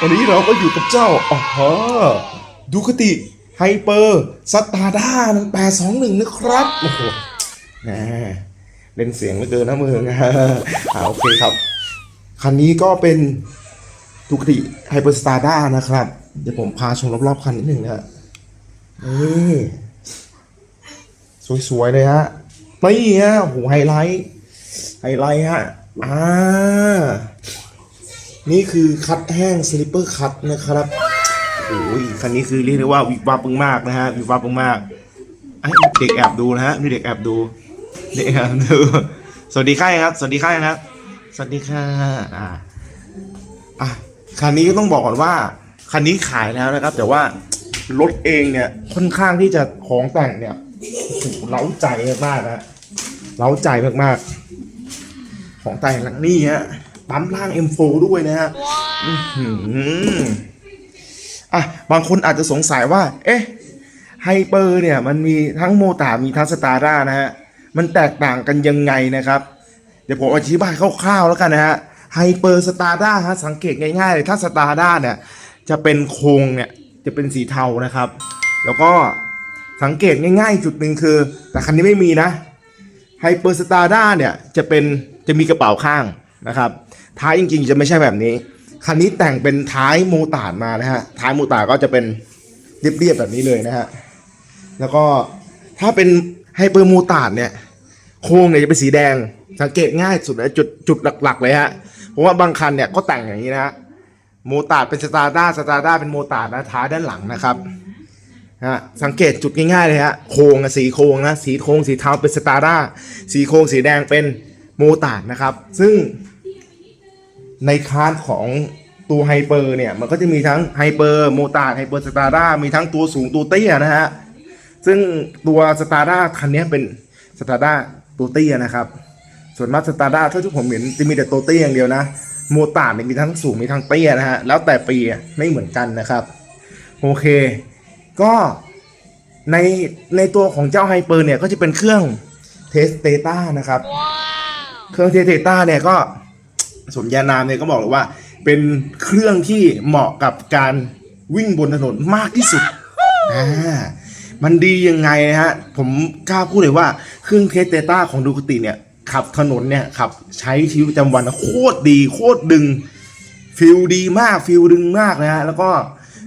วันนี้เราก็อยู่กับเจ้าอ๋อดูคติไฮเปอร์สตาร์ด้าหนึ่งแปดสองหนึ่งนะครับ โอ้โหแหมเล่นเสียงเหลือเกินนะมึงอ่าโอเคครับ คันนี้ก็เป็นดูคติไฮเปอร์สตาร์ด้านะครับ เดี๋ยวผมพาชมรอบๆคันนิดหนึ่งนะฮะนี่สวยๆเลยฮะนี่ฮะโอ้โหไฮไลท์ ไฮไลท์ฮะ อ่า นี่คือคัดแห้งสลิปเปอร์คัดนะครับโอ้ยคันนี้คือเรียกได้ว่าวิบวับมากนะฮะวิบวับมากเด็กแอบดูนะฮะนี่เด็กแอบดูเด็กแอบดูสวัสดีค่ายครับ สวัสดีค่ายครับสวัสดีค่ะอ่าอะคันนี้ก็ต้องบอกก่อนว่าคันนี้ขายแล้วนะครับ แต่ว่ารถเองเนี่ยค่อนข้างที่จะของแต่งเนี่ยโอ้โหเล้าใจมากนะเล้าใจมากๆ ของแต่งหลังนี่ฮะ ปั๊มล่าง M4 ด้วยนะฮะอะบางคนอาจจะสงสัยว่า เอ๊ะไฮเปอร์เนี่ยมันมีทั้งโมตามีทั้งสตาร์ด้านะฮะ มันแตกต่างกันยังไงนะครับ เดี๋ยวผมอธิบายคร่าวๆแล้วกันนะฮะไฮเปอร์สตาร์ด้าฮะสังเกตง่ายๆเลยถ้าสตาร์ด้าเนี่ยจะเป็นโครงเนี่ยจะเป็นสีเทานะครับ แล้วก็สังเกตง่ายๆ จุดหนึ่งคือ แต่คันนี้ไม่มีนะไฮเปอร์สตาร์ด้าเนี่ยจะเป็นจะมีกระเป๋าข้าง นะครับ ท้ายจริงๆ จะไม่ใช่แบบนี้ คันนี้แต่งเป็นท้ายโมตาดมานะฮะ ท้ายโมตาดก็จะเป็นเรียบๆแบบนี้เลยนะฮะ แล้วก็ถ้าเป็นไฮเปอร์โมตาดเนี่ย โครงเนี่ยจะเป็นสีแดง สังเกตง่ายสุดเลยจุดจุดหลักๆเลยฮะ เพราะว่าบางคันเนี่ยก็แต่งอย่างนี้นะฮะ โมตาดเป็นสตาร์ด้าสตาร์ด้าเป็นโมตาดนะท้ายด้านหลังนะครับฮะสังเกตจุดง่ายๆเลยฮะโครงสีโครงนะสีโครงสีเทาเป็นสตาร์ด้าสีโครงสีแดงเป็นโมตาดนะครับ ซึ่ง ในคลาสของตัวไฮเปอร์เนี่ย มันก็จะมีทั้งไฮเปอร์โมตาร์ไฮเปอร์สตาร์ด้ามีทั้งตัวสูงตัวเตี้ยนะฮะ ซึ่งตัวสตาร์ด้าคันนี้เป็นสตาร์ด้าตัวเตี้ยนะครับ ส่วนมากสตาร์ด้าถ้าที่ผมเห็นจะมีแต่ตัวเตี้ยอย่างเดียวนะโมตาร์ดเนี่ยมีทั้งสูงมีทั้งเตี้ยนะฮะ แล้วแต่ปีไม่เหมือนกันนะครับ โอเค ก็ในในตัวของเจ้าไฮเปอร์เนี่ยก็จะเป็นเครื่องเทสเตต้านะครับ เครื่องเทสเตต้าเนี่ยก็ สมญานามเนี่ยก็บอกเลยว่า เป็นเครื่องที่เหมาะกับการวิ่งบนถนนมากที่สุดอ่ามันดียังไงนะฮะ ผมกล้าพูดเลยว่าเครื่องเทสเตต้าของดูคติเนี่ย ขับถนนเนี่ยขับใช้ชีวิตประจำวันนะโคตรดี โคตรดึงฟิลดีมากฟิลดึงมากนะฮะ แล้วก็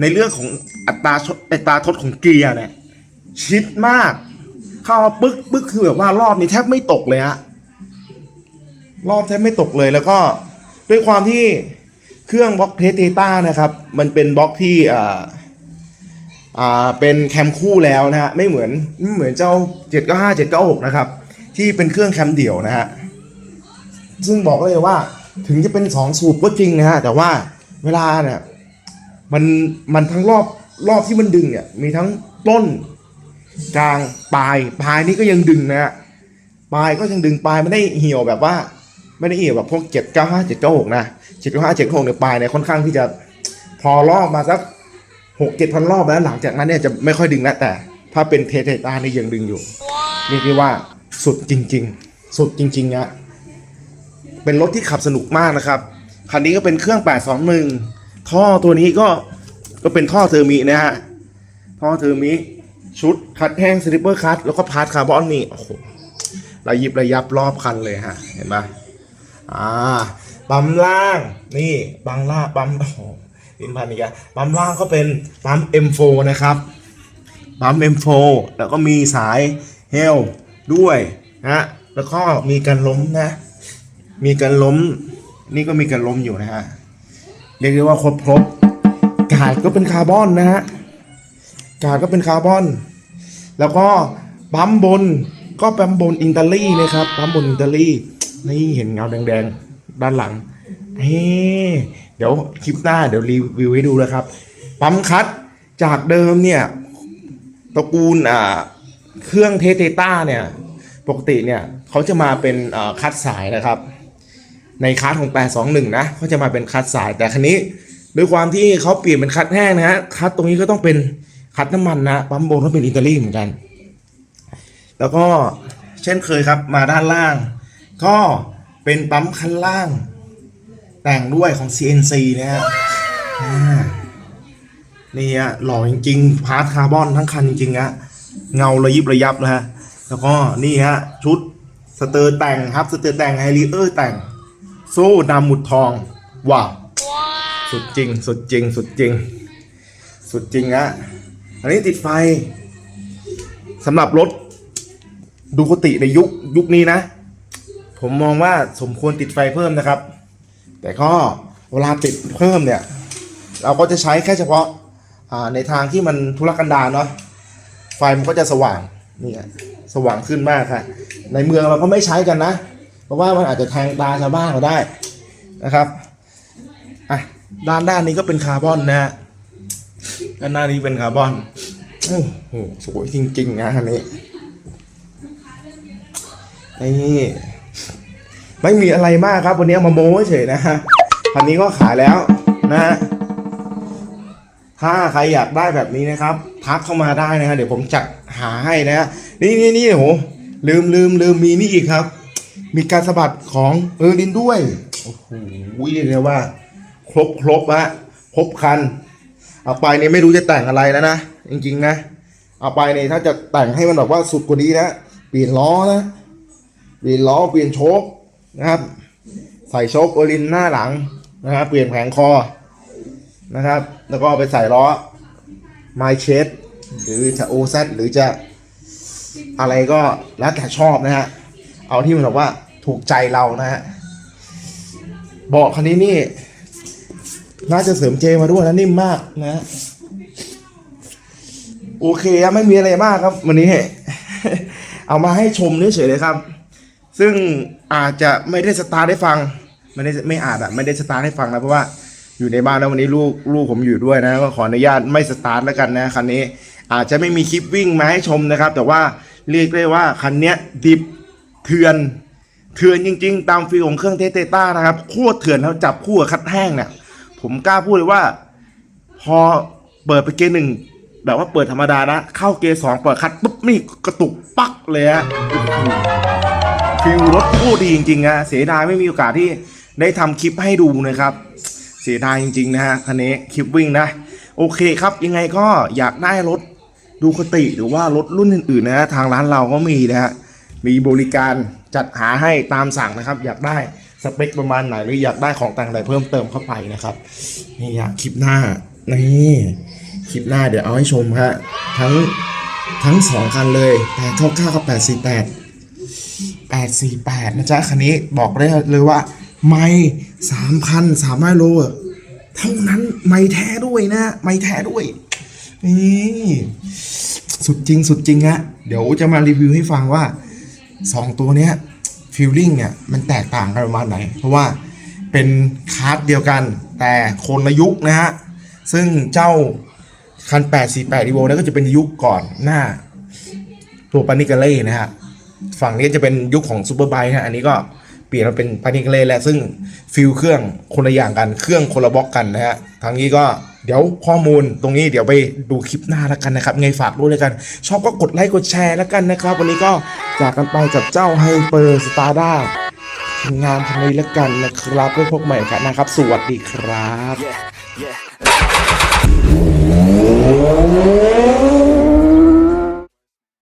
ในเรื่องของอัตราอัตราทดของเกียร์เนี่ยชิดมาก เข้ามาปึ๊กปึ๊กคือแบบว่ารอบนี้แทบไม่ตกเลยฮะ รอบแทบไม่ตกเลยแล้วก็ด้วยความที่เครื่องบล็อกเทสเตต้านะครับ มันเป็นบล็อกที่อ่าอ่าเป็นแคมคู่แล้วนะฮะไม่เหมือนไม่เหมือนเจ้า 795 796 นะครับ ที่เป็นเครื่องแคมเดี่ยวนะฮะซึ่งบอกเลยว่าถึงจะเป็น 2 สูบก็จริงนะฮะแต่ว่าเวลาเนี่ยมันมันทั้งรอบรอบที่มันดึงเนี่ยมีทั้งต้นกลางปลายปลายนี่ก็ยังดึงนะฮะปลายก็ยังดึงปลายไม่ได้เหี่ยวแบบว่า ไม่ได้เหี่ยวแบบพวกเจ็ดเก้าห้าเจ็ดเก้าหกนะเจ็ดเก้าห้าเจ็ดหกเนี่ยปลายเนี่ยค่อนข้างที่จะพอรอบมาสักหกเจ็ดพันรอบแล้วหลังจากนั้นเนี่ยจะไม่ค่อยดึงแล้วแต่ ถ้าเป็นเทเทตานี่ยังดึงอยู่เรียกได้ว่าสุดจริง ๆ สุดจริงๆนะเป็นรถที่ขับสนุกมากนะครับคันนี้ก็เป็นเครื่อง821ท่อตัวนี้ก็ก็เป็นท่อเทอร์มินะฮะท่อเทอร์มิชุดคัดแห้งสลิปเปอร์คัดแล้วก็พาร์ทคาร์บอนนี่โอ้โหระยิบระยับรอบคันเลยฮะเห็นไหม อ่าปั๊มล่างนี่ปั๊มล่างปั๊มโอ้โหลิ้นพันอีกแล้วปั๊มล่างก็เป็นปั๊ม M4 นะครับปั๊ม M4 แล้วก็มีสายเฮลด้วยนะแล้วก็มีการล้มนะ มีการล้ม นี่ก็มีการล้มอยู่นะฮะเรียกได้ว่าครบครบกาดก็เป็นคาร์บอนนะฮะกาดก็เป็นคาร์บอน แล้วก็ปั๊มบนก็ปั๊มบนอินเตอรี่นะครับปั๊มบนอินเตอรี่ นี่เห็นเงาแดงๆ ด้านหลังเฮ้เดี๋ยวคลิปหน้าเดี๋ยวรีวิวให้ดูนะครับ ปั๊มคัดจากเดิมเนี่ยตระกูลอ่าเครื่องเทเตต้าเนี่ยปกติเนี่ยเขาจะมาเป็นอ่าคัดสายนะครับ ในคัสของ 821 นะเขาจะมาเป็นคัดสายแต่คันนี้ด้วยความที่เขาเปลี่ยนเป็นคัดแห้งนะฮะคัดตรงนี้ก็ต้องเป็นคัดน้ำมันนะปั๊มบนก็เป็นอิตาลีเหมือนกัน แล้วก็เช่นเคยครับมาด้านล่าง ก็เป็นปั๊มคันล่าง แต่งด้วยของ CNC นะฮะนี่ฮะหล่อจริงๆ พาร์ทคาร์บอนทั้งคันจริงๆฮะเงาระยิบระยับนะฮะ แล้วก็นี่ฮะ ชุดสเตอร์แต่งครับ สเตอร์แต่งไฮรีเออร์แต่ง โซ่ดำหมุดทอง ว้าว สุดจริง สุดจริง สุดจริง สุดจริงฮะอันนี้ติดไฟสำหรับรถดูคติในยุคยุคนี้นะ ผมมองว่าสมควรติดไฟเพิ่มนะครับ แต่ก็เวลาติดเพิ่มเนี่ย เราก็จะใช้แค่เฉพาะาในทางที่มันทุรกันดารเนาะไฟมันก็จะสว่างนี่สว่างขึ้นมากค่ะในเมืองเราก็ไม่ใช้กันนะ เพราะว่ามันอาจจะแทงตาชาวบ้านเราได้นะครับอะด้านด้านนี้ก็เป็นคาร์บอนนะฮะด้านหน้านี้เป็นคาร์บอนโอ้โหสวยจริงๆนะคันนี้นี่ ไม่มีอะไรมากครับ วันนี้เอามาโม้เฉยนะฮะคันนี้ก็ขายแล้วนะฮะถ้าใครอยากได้แบบนี้นะครับ ทักเข้ามาได้นะฮะเดี๋ยวผมจัดหาให้นะฮะนี่นี่นี่โอ้โหลืมลืมลืมมีนี่อีกครับ มีการสะบัดของเออร์ลินด้วยโอ้โหเรียกได้ว่า ครบครบฮะครบคันเอาไปเนี่ยไม่รู้จะแต่งอะไรแล้วนะจริงๆนะเอาไปเนี่ยถ้าจะแต่งให้มันแบบว่าสุดกว่านี้นะเปลี่ยนล้อนะเปลี่ยนล้อเปลี่ยนโชค นะครับ ใส่โชคโอลินหน้าหลังนะครับเปลี่ยนแผงคอนะครับ แล้วก็ไปใส่ล้อไมเชสหรือจะโอซหรือจะอะไรก็แล้วแต่ชอบนะฮะ เอาที่มันแบบว่าถูกใจเรานะฮะเบาะคันนี้นี่ น่าจะเสริมเจมาด้วยนะนิ่มมากนะฮะโอเคครับไม่มีอะไรมากครับ วันนี้ เอามาให้ชมเฉยๆเลยครับ ซึ่งอาจจะไม่ได้สตาร์ได้ฟังไม่ได้ไม่อาจอะไม่ได้สตาร์ให้ฟังนะเพราะว่าอยู่ในบ้านแล้ววันนี้ลูกลูกผมอยู่ด้วยนะก็ขออนุญาตไม่สตาร์ทแล้วกันนะคันนี้อาจจะไม่มีคลิปวิ่งมาให้ชมนะครับ แต่ว่าเรียกได้ว่าคันนี้ดิบเถื่อนเถื่อนจริง ๆ ตามฟีลของเครื่องเทสเตต้านะครับโคตรเถื่อนแล้วจับคู่กับคัดแห้งเนี่ยผมกล้าพูดเลยว่า พอเปิดไปเกย์หนึ่งแบบว่าเปิดธรรมดานะ เข้าเกย์สองเปิดคัดปุ๊บนี่กระตุกปักเลยฮะ ฟิลรถโคตรดีจริงๆอะเสียดายไม่มีโอกาสที่ได้ทำคลิปให้ดูนะครับ เสียดายจริงๆนะฮะคันนี้คลิปวิ่งนะ โอเคครับยังไงก็อยากได้รถดูคติหรือว่ารถรุ่นอื่นๆนะฮะทางร้านเราก็มีนะฮะมีบริการจัดหาให้ตามสั่งนะครับ อยากได้สเปคประมาณไหนหรืออยากได้ของแต่งอะไรเพิ่มเติมเข้าไปนะครับนี่อยากคลิปหน้านี่คลิปหน้าเดี๋ยวเอาให้ชมฮะทั้งทั้งสองคันเลยแต่เท่าก้ากับแปดสี่แปดแปดสี่แปดนะจ๊ะ คันนี้บอกได้เลยว่า ไม่สามพันสามร้อยโลเท่านั้นไม่แท้ด้วยนะ ไม่แท้ด้วย นี่สุดจริงสุดจริงฮะเดี๋ยวจะมารีวิวให้ฟังว่าสองตัวเนี้ยฟิลลิ่งเนี่ยมันแตกต่างกันประมาณไหน เพราะว่าเป็นคาร์ดเดียวกันแต่คนละยุคนะฮะ ซึ่งเจ้าคัน 848 e v o นั่นก็จะเป็นยุคก่อนหน้า ตัวปานิกาเล่นะฮะ ฝั่งนี้จะเป็นยุคของซูเปอร์ไบค์นะอันนี้ก็เปลี่ยนมาเป็นปานิกเล่แล้วซึ่งฟิลเครื่องคนละอย่างกันเครื่องคนละบล็อกกันนะฮะทางนี้ก็เดี๋ยวข้อมูลตรงนี้เดี๋ยวไปดูคลิปหน้าแล้วกันนะครับไงฝากด้วยแล้วกัน ชอบก็กดไลค์กดแชร์แล้วกันนะครับ วันนี้ก็จากกันไปกับเจ้าไฮเปอร์สตาร์ด้างานทันนี้แล้วกันนะครับไว้พบใหม่กันนะครับ สวัสดีครับ Yeah, yeah.